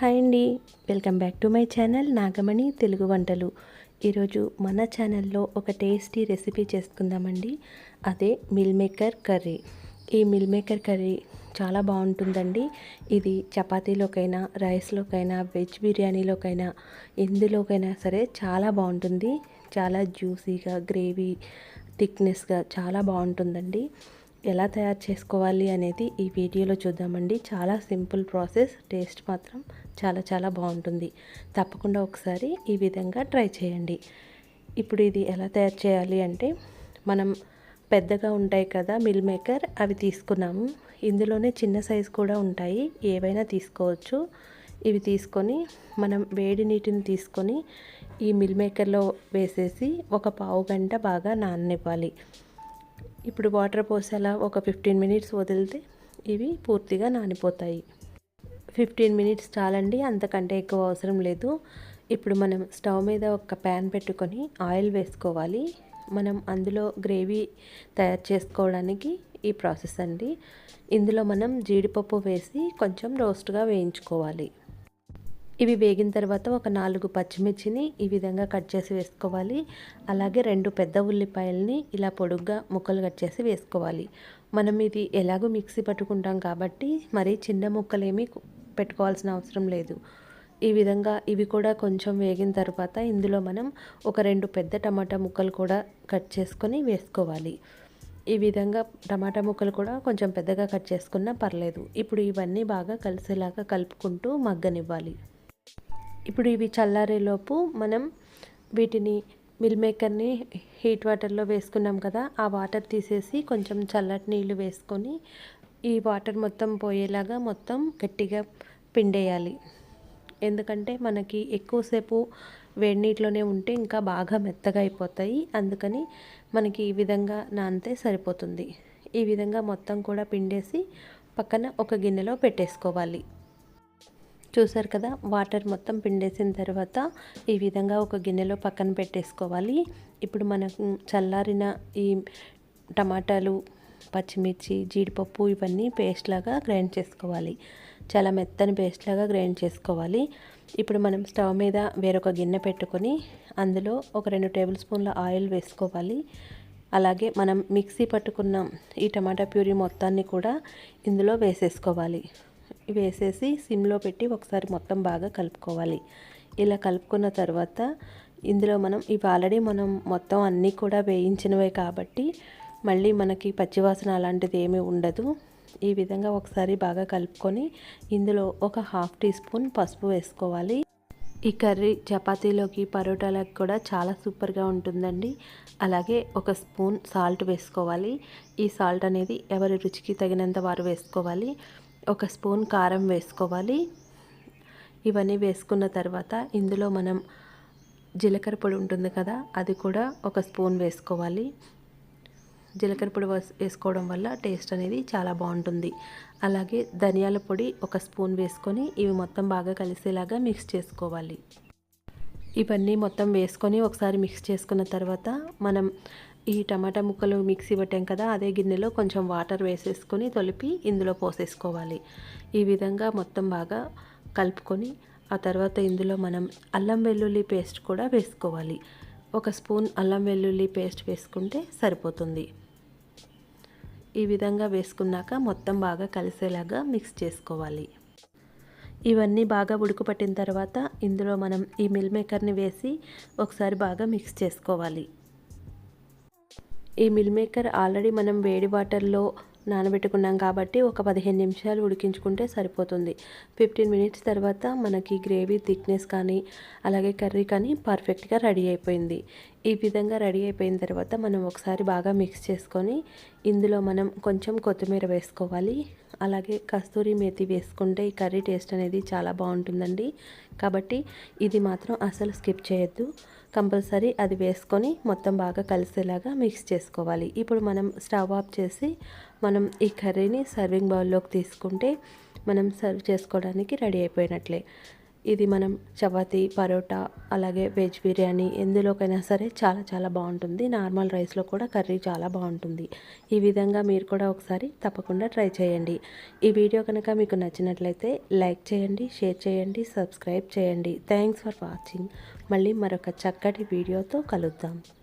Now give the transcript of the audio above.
Hi అండి. Welcome back to my channel Nagamani Telugu వంటలు. ఈరోజు మన ఛానల్లో ఒక టేస్టీ రెసిపీ చేసుకుందామండి. అదే మిల్ మేకర్ కర్రీ. ఈ మిల్ మేకర్ కర్రీ చాలా బాగుంటుందండి. ఇది చపాతీలోకైనా రైస్లోకైనా వెజ్ బిర్యానీలోకైనా ఎందులోకైనా సరే చాలా బాగుంటుంది. చాలా జ్యూసీగా గ్రేవీ థిక్నెస్గా చాలా బాగుంటుందండి. ఎలా తయారు చేసుకోవాలి అనేది ఈ వీడియోలో చూద్దామండి. చాలా సింపుల్ ప్రాసెస్ టేస్ట్ మాత్రం చాలా చాలా బాగుంటుంది. తప్పకుండా ఒకసారి ఈ విధంగా ట్రై చేయండి. ఇప్పుడు ఇది ఎలా తయారు చేయాలి అంటే మనం పెద్దగా ఉంటాయి కదా మిల్ మేకర్ అవి తీసుకున్నాము. ఇందులోనే చిన్న సైజు కూడా ఉంటాయి. ఏవైనా తీసుకోవచ్చు. ఇవి తీసుకొని మనం వేడి నీటిని తీసుకొని ఈ మిల్ మేకర్లో వేసేసి ఒక పావు గంట బాగా నాననివ్వాలి. ఇప్పుడు వాటర్ పోసేలా ఒక ఫిఫ్టీన్ మినిట్స్ వదిలితే ఇవి పూర్తిగా నానిపోతాయి. ఫిఫ్టీన్ మినిట్స్ చాలండి అంతకంటే ఎక్కువ అవసరం లేదు. ఇప్పుడు మనం స్టవ్ మీద ఒక ప్యాన్ పెట్టుకొని ఆయిల్ వేసుకోవాలి. మనం అందులో గ్రేవీ తయారు చేసుకోవడానికి ఈ ప్రాసెస్ అండి. ఇందులో మనం జీడిపప్పు వేసి కొంచెం రోస్ట్గా వేయించుకోవాలి. ఇవి వేగిన తర్వాత ఒక నాలుగు పచ్చిమిర్చిని ఈ విధంగా కట్ చేసి వేసుకోవాలి. అలాగే రెండు పెద్ద ఉల్లిపాయలని ఇలా పొడుగ్గా ముక్కలు కట్ చేసి వేసుకోవాలి. మనం ఇది ఎలాగో మిక్సీ పట్టుకుంటాం కాబట్టి మరి చిన్న ముక్కలేమీ పెట్టుకోవాల్సిన అవసరం లేదు. ఈ విధంగా ఇవి కూడా కొంచెం వేగిన తర్వాత ఇందులో మనం ఒక రెండు పెద్ద టమాటా ముక్కలు కూడా కట్ చేసుకొని వేసుకోవాలి. ఈ విధంగా టమాటా ముక్కలు కూడా కొంచెం పెద్దగా కట్ చేసుకున్నా పర్లేదు. ఇప్పుడు ఇవన్నీ బాగా కలిసేలాగా కలుపుకుంటూ మగ్గనివ్వాలి. ఇప్పుడు ఇవి చల్లారేలోపు మనం వీటిని మిల్ మేకర్ని హీట్ వాటర్లో వేసుకున్నాం కదా ఆ వాటర్ తీసేసి కొంచెం చల్లటి నీళ్ళు వేసుకొని ఈ వాటర్ మొత్తం పోయేలాగా మొత్తం గట్టిగా పిండేయాలి. ఎందుకంటే మనకి ఎక్కువసేపు వేడి నీటిలోనే ఉంటే ఇంకా బాగా మెత్తగా అయిపోతాయి. అందుకని మనకి ఈ విధంగా నానితే సరిపోతుంది. ఈ విధంగా మొత్తం కూడా పిండేసి పక్కన ఒక గిన్నెలో పెట్టేసుకోవాలి. చూసారు కదా వాటర్ మొత్తం పిండేసిన తర్వాత ఈ విధంగా ఒక గిన్నెలో పక్కన పెట్టేసుకోవాలి. ఇప్పుడు మనకు చల్లారిన ఈ టమాటాలు పచ్చిమిర్చి జీడిపప్పు ఇవన్నీ పేస్ట్ లాగా గ్రైండ్ చేసుకోవాలి. చాలా మెత్తని పేస్ట్ లాగా గ్రైండ్ చేసుకోవాలి. ఇప్పుడు మనం స్టవ్ మీద వేరొక గిన్నె పెట్టుకొని అందులో ఒక రెండు టేబుల్ స్పూన్ల ఆయిల్ వేసుకోవాలి. అలాగే మనం మిక్సీ పట్టుకున్న ఈ టమాటా ప్యూరీ మొత్తాన్ని కూడా ఇందులో వేసేసుకోవాలి. వేసేసి సిమ్లో పెట్టి ఒకసారి మొత్తం బాగా కలుపుకోవాలి. ఇలా కలుపుకున్న తర్వాత ఇందులో మనం ఇవి ఆల్రెడీ మనం మొత్తం అన్నీ కూడా వేయించినవే కాబట్టి మళ్ళీ మనకి పచ్చివాసన అలాంటిది ఏమీ ఉండదు. ఈ విధంగా ఒకసారి బాగా కలుపుకొని ఇందులో ఒక హాఫ్ టీ స్పూన్ పసుపు వేసుకోవాలి. ఈ కర్రీ చపాతీలోకి పరోటాలకు కూడా చాలా సూపర్గా ఉంటుందండి. అలాగే ఒక స్పూన్ సాల్ట్ వేసుకోవాలి. ఈ సాల్ట్ అనేది ఎవరి రుచికి తగినంత వారు వేసుకోవాలి. ఒక స్పూన్ కారం వేసుకోవాలి. ఇవన్నీ వేసుకున్న తర్వాత ఇందులో మనం జీలకర్ర పొడి ఉంటుంది కదా అది కూడా ఒక స్పూన్ వేసుకోవాలి. జీలకర్ర పొడి వేసుకోవడం వల్ల టేస్ట్ అనేది చాలా బాగుంటుంది. అలాగే ధనియాల పొడి ఒక స్పూన్ వేసుకొని ఇవి మొత్తం బాగా కలిసేలాగా మిక్స్ చేసుకోవాలి. ఇవన్నీ మొత్తం వేసుకొని ఒకసారి మిక్స్ చేసుకున్న తర్వాత మనం ఈ టమాటా ముక్కలు మిక్సీ పెట్టాం కదా అదే గిన్నెలో కొంచెం వాటర్ వేసేసుకొని తొలిపి ఇందులో పోసేసుకోవాలి. ఈ విధంగా మొత్తం బాగా కలుపుకొని ఆ తర్వాత ఇందులో మనం అల్లం వెల్లుల్లి పేస్ట్ కూడా వేసుకోవాలి. ఒక స్పూన్ అల్లం వెల్లుల్లి పేస్ట్ వేసుకుంటే సరిపోతుంది. ఈ విధంగా వేసుకున్నాక మొత్తం బాగా కలిసేలాగా మిక్స్ చేసుకోవాలి. ఇవన్నీ బాగా ఉడుకుపట్టిన తర్వాత ఇందులో మనం ఈ మిల్ మేకర్ని వేసి ఒకసారి బాగా మిక్స్ చేసుకోవాలి. ఈ మిల్ మేకర్ ఆల్రెడీ మనం వేడి వాటర్లో నానబెట్టుకున్నాం కాబట్టి ఒక పదిహేను నిమిషాలు ఉడికించుకుంటే సరిపోతుంది. ఫిఫ్టీన్ మినిట్స్ తర్వాత మనకి గ్రేవీ థిక్నెస్ కానీ అలాగే కర్రీ కానీ పర్ఫెక్ట్గా రెడీ అయిపోయింది. ఈ విధంగా రెడీ అయిపోయిన తర్వాత మనం ఒకసారి బాగా మిక్స్ చేసుకొని ఇందులో మనం కొంచెం కొత్తిమీర వేసుకోవాలి. అలాగే కస్తూరి మేతి వేసుకుంటే ఈ కర్రీ టేస్ట్ అనేది చాలా బాగుంటుందండి. కాబట్టి ఇది మాత్రం అసలు స్కిప్ చేయొద్దు. కంపల్సరీ అది వేసుకొని మొత్తం బాగా కలిసేలాగా మిక్స్ చేసుకోవాలి. ఇప్పుడు మనం స్టవ్ ఆఫ్ చేసి మనం ఈ కర్రీని సర్వింగ్ బౌల్లోకి తీసుకుంటే మనం సర్వ్ చేసుకోవడానికి రెడీ అయిపోయినట్లే. ఇది మనం చపాతీ పరోటా అలాగే వెజ్ బిర్యానీ ఎందులోకైనా సరే చాలా చాలా బాగుంటుంది. నార్మల్ రైస్లో కూడా కర్రీ చాలా బాగుంటుంది. ఈ విధంగా మీరు కూడా ఒకసారి తప్పకుండా ట్రై చేయండి. ఈ వీడియో కనుక మీకు నచ్చినట్లయితే లైక్ చేయండి షేర్ చేయండి సబ్స్క్రైబ్ చేయండి. Thanks for watching. మళ్ళీ మరొక చక్కటి వీడియోతో కలుద్దాం.